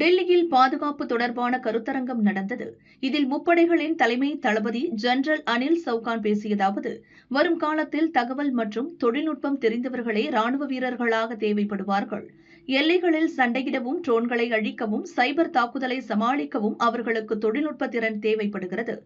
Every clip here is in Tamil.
டெல்லியில் பாதுகாப்பு தொடர்பான கருத்தரங்கம் நடந்தது. இதில் முப்படைகளின் தலைமை தளபதி ஜெனரல் அனில் சவுகான் பேசியதாவது வரும் காலத்தில் தகவல் மற்றும் தொழில்நுட்பம் தெரிந்தவர்களே ராணுவ வீரர்களாக தேவைப்படுவார்கள். எல்லைகளில் சண்டையிடவும் ட்ரோன்களை அழிக்கவும் சைபர் தாக்குதலை சமாளிக்கவும் அவர்களுக்கு தொழில்நுட்ப திறன் தேவைப்படுகிறது.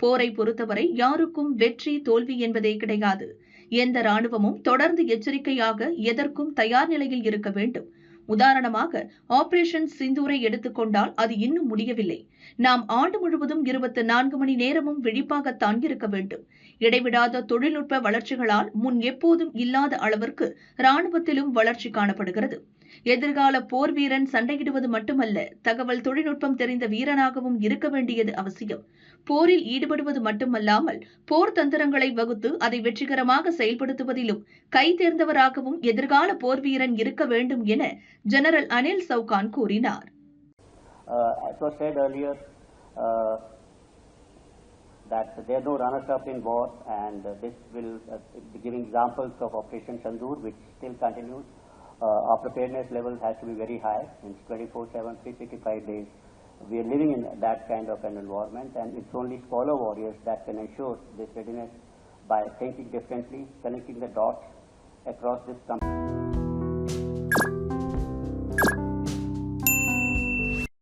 போரை பொறுத்தவரை யாருக்கும் வெற்றி தோல்வி என்பதே கிடையாது. எந்த ராணுவமும் தொடர்ந்து எச்சரிக்கையாக எதற்கும் தயார் நிலையில் இருக்க வேண்டும். உதாரணமாக ஆபரேஷன் சிந்தூரை எடுத்துக்கொண்டால் அது இன்னும் முடியவில்லை. நாம் ஆண்டு முழுவதும் இருபத்தி நான்கு மணி நேரமும் விழிப்பாகத்தான் இருக்க வேண்டும். இடைவிடாத தொழில்நுட்ப வளர்ச்சிகளால் முன் எப்போதும் இல்லாத அளவிற்கு ராணுவத்திலும் வளர்ச்சி காணப்படுகிறது. எதிர்கால போர் வீரன் சண்டையிடுவது மட்டுமல்ல தகவல் தொழில்நுட்பம் தெரிந்த வீரனாகவும் இருக்க வேண்டியது அவசியம். போரில் ஈடுபடுவது மட்டுமல்லாமல் போர் தந்திரங்களை வகுத்து அதை வெற்றிகரமாக செயல்படுத்துவதிலும் கை தேர்ந்தவராகவும் எதிர்கால போர் வீரன் இருக்க வேண்டும் என ஜெனரல் அனில் சவுகான் கூறினார் Uh, as was said earlier, uh, that there are no runners-up in war, and uh, this will uh, be giving examples of Operation Sandur, which still continues. Uh, our preparedness level has to be very high. It's 24/7, 365 days. We are living in that kind of an environment, and it's only scholar warriors that can ensure this readiness by thinking differently, connecting the dots across this. Com-